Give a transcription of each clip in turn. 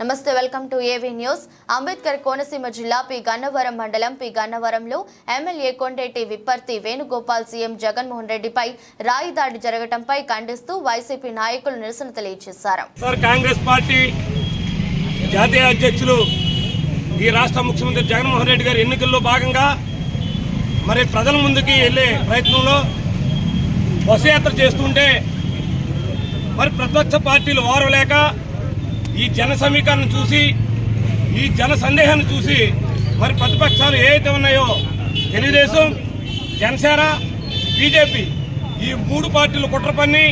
నమస్తే welcome to AV news. Ambedkar Konaseema జిల్లా P. Gannavaram మండలం పి. గన్నవరంలో ఎమ్మెల్యే కొండేటి విప్పర్తి వేణుగోపాల్ సీఎం జగన్మోహన్ రెడ్డిపై రాయి దాడి జరగడంపై ఖండిస్తూ వైసీపీ నాయకులు నిరసన తెలియజేశారు. కాంగ్రెస్ పార్టీ జాతీయ అధ్యక్షులు ఈ రాష్ట్ర ముఖ్యమంత్రి జగన్మోహన్ రెడ్డి గారి ఎన్నికల్లో భాగంగా మరి ప్రజల ముందుకి వెళ్ళే ప్రయత్నంలో బస్సు యాత్ర చేస్తుంటే మరి ప్రతిపక్ష పార్టీలు ఓరవలేక ఈ జన సమీకరణ చూసి ఈ జన సందేహాన్ని చూసి మరి ప్రతిపక్షాలు ఏవైతే ఉన్నాయో తెలుగుదేశం జనసేన బీజేపీ ఈ మూడు పార్టీలు కుట్ర పన్ని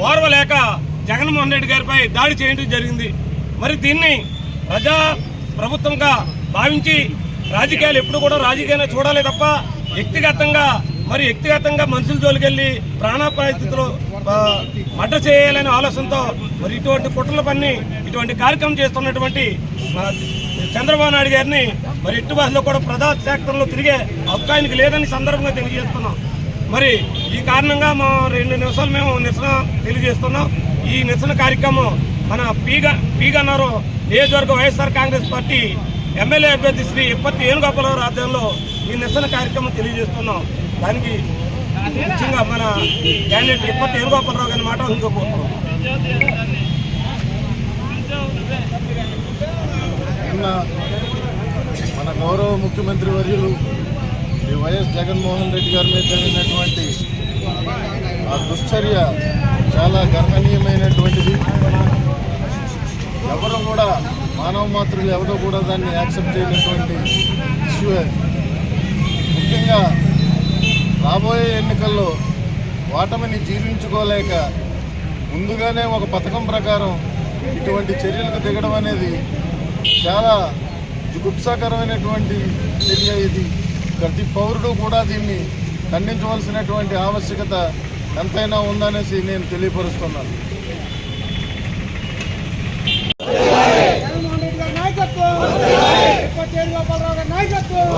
ఓర్వలేక జగన్మోహన్ రెడ్డి గారిపై దాడి చేయడం జరిగింది. మరి దీన్ని ప్రజా ప్రభుత్వంగా భావించి రాజకీయాలు ఎప్పుడు కూడా రాజకీయాన్ని చూడాలి తప్ప వ్యక్తిగతంగా మరి వ్యక్తిగతంగా మనుషుల జోలికెళ్ళి ప్రాణాపాయ స్థితిలో ఆ, మడ్డ చేయాలనే ఆలోచనతో మరి ఇటువంటి కుట్రల పని ఇటువంటి కార్యక్రమం చేస్తున్నటువంటి చంద్రబాబు నాయుడు గారిని మరి ఎట్టు భాషలో కూడా ప్రజా శాఖలో తిరిగే అవకాశానికి లేదని సందర్భంగా తెలియజేస్తున్నాం. మరి ఈ కారణంగా మా రెండు నిమిషాలు మేము నిరసన తెలియజేస్తున్నాం. ఈ నిరసన కార్యక్రమం మన పీగా పీగన్నారు నియోజకవర్గ వైఎస్ఆర్ కాంగ్రెస్ పార్టీ ఎమ్మెల్యే అభ్యర్థి శ్రీ ఇప్పటి ఏనుగోపాలరావు ఆధ్వర్యంలో ఈ నిరసన కార్యక్రమం తెలియజేస్తున్నాం. దానికి ముఖ్యంగా మన క్యాండిడేట్ ఇప్పటి వేణుగోపాలరావు గారి మాట అందుకోబోతున్నాం మన గౌరవ ముఖ్యమంత్రి వర్యులు ఈ వైఎస్ జగన్మోహన్ రెడ్డి గారి మీద జరిగినటువంటి ఆ దుశ్చర్య చాలా గర్హనీయమైనటువంటిది ఎవరు కూడా మానవ మాతృలు ఎవరో కూడా దాన్ని యాక్సెప్ట్ చేయనటువంటి ఇష్యూ రాబోయే ఎన్నికల్లో ఓటమిని జీర్ణించుకోలేక ముందుగానే ఒక పథకం ప్రకారం ఇటువంటి చర్యలకు దిగడం అనేది చాలా జుగుప్సాకరమైనటువంటి చర్య ఇది. ప్రతి పౌరుడు కూడా దీన్ని ఖండించవలసినటువంటి ఆవశ్యకత ఎంతైనా ఉందనేసి నేను తెలియపరుస్తున్నాను. నాయకత్వం! నాయకత్వం!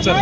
这